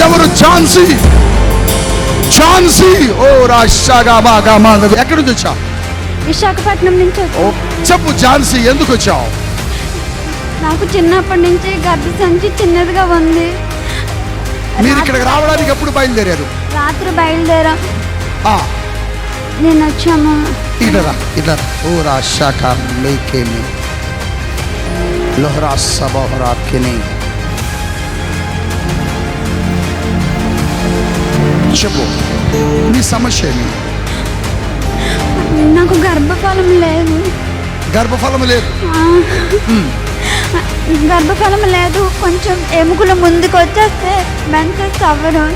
ఎవరు ఝాన్సీ? ఝాన్సీ? ఓ రాషాగా బాగా ఎక్కడి నుంచి వచ్చావు? విశాఖపట్నం నుంచి వచ్చి- ఓ చెప్పు ఝాన్సీ ఎందుకు వచ్చావు? నాకు చిన్నప్పటి నుంచి గర్భసంచి చిన్నదిగా ఉంది. మీరు ఇక్కడికి రావడానికి ఎప్పుడు బయలుదేరారు? రాత్రి బయలుదేరాం. ఆ, నేను వచ్చాము. ఇటరా ఇటరా ఓ రాషాక లేకేమి లోహరా సబోహరా కిని. చెప్పు నీ సమస్య ఏమి నాకు గర్భఫలం లేదు. గర్భఫలం లేదు. గర్భఫలం లేదు. కొంచెం ఎముకలు ముందుకు వచ్చేస్తే మెన్సెస్ అవ్వడం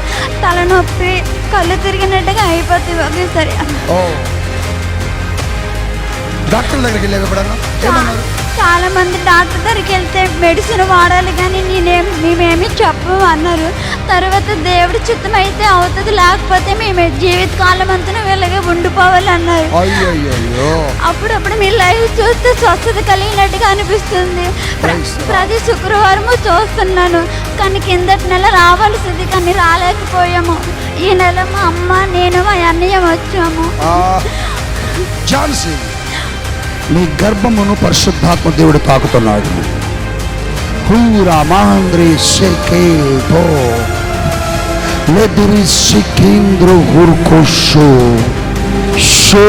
తలనొప్పి కళ్ళు తిరిగినట్టుగా అయిపోతుంది ఒకేసారి. ఓ. డాక్టర్ దగ్గరికి వెళ్ళావు ఎప్పుడన్నా? చాలా మంది డాక్టర్ దగ్గరికి మెడిసిన్ వాడాలి కానీ నేనేం మేమేమి చెప్పము అన్నారు. తర్వాత దేవుడి చిత్తం అయితే అవుతుంది లేకపోతే మేము జీవితకాలం అంతా వీళ్ళగా ఉండిపోవాలి అన్నారు అప్పుడప్పుడు మీ లైవ్ చూస్తే స్వస్థత కలిగినట్టుగా అనిపిస్తుంది. ప్రతి శుక్రవారము చూస్తున్నాను కానీ కిందటి నెల రావాల్సింది కానీ రాలేకపోయాము. ఈ నెల మా అమ్మ నేను మా అన్నయ్య వచ్చాము. ఝాన్సీ నీ గర్భమును పరిశుద్ధాత్మ దేవుడు తాకుతున్నాడు. హూరా మాంద్రి షేకే పో లెదిరి సికేంద్ర హుర్కోషో షో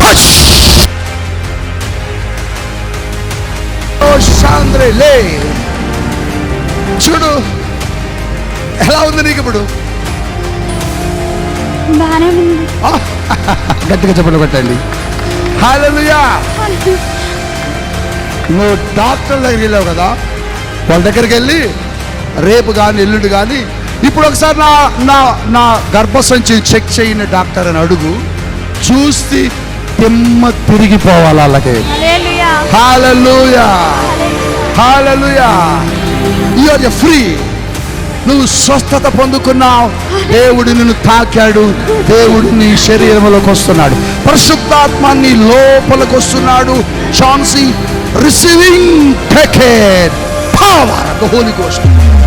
టచ్ ఓ శాంద్రే లే చూడు ఎలా ఉంది నీకు ఇప్పుడు బాగానే ఉంది ఆ, గట్టిగా చెప్పలు పెట్టండి హాలలుయా నువ్వు డాక్టర్ దగ్గరికి వెళ్ళావు కదా వాళ్ళ దగ్గరికి వెళ్ళి రేపు కానీ ఎల్లుండి కానీ ఇప్పుడు ఒకసారి నా నా నా గర్భసంచి చెక్ చేయని డాక్టర్ అని అడుగు. చూసి తిమ్మ తిరిగిపోవాలి hallelujah. Hallelujah hallelujah you're free నువ్వు స్వస్థత పొందుకున్నావు. దేవుడు నిన్ను తాకాడు. దేవుడు నీ శరీరంలోకి వస్తున్నాడు. పరిశుద్ధాత్మ నీ లోపలికి వస్తున్నాడు. ఛాన్సీ receiving decade power of the Holy Ghost.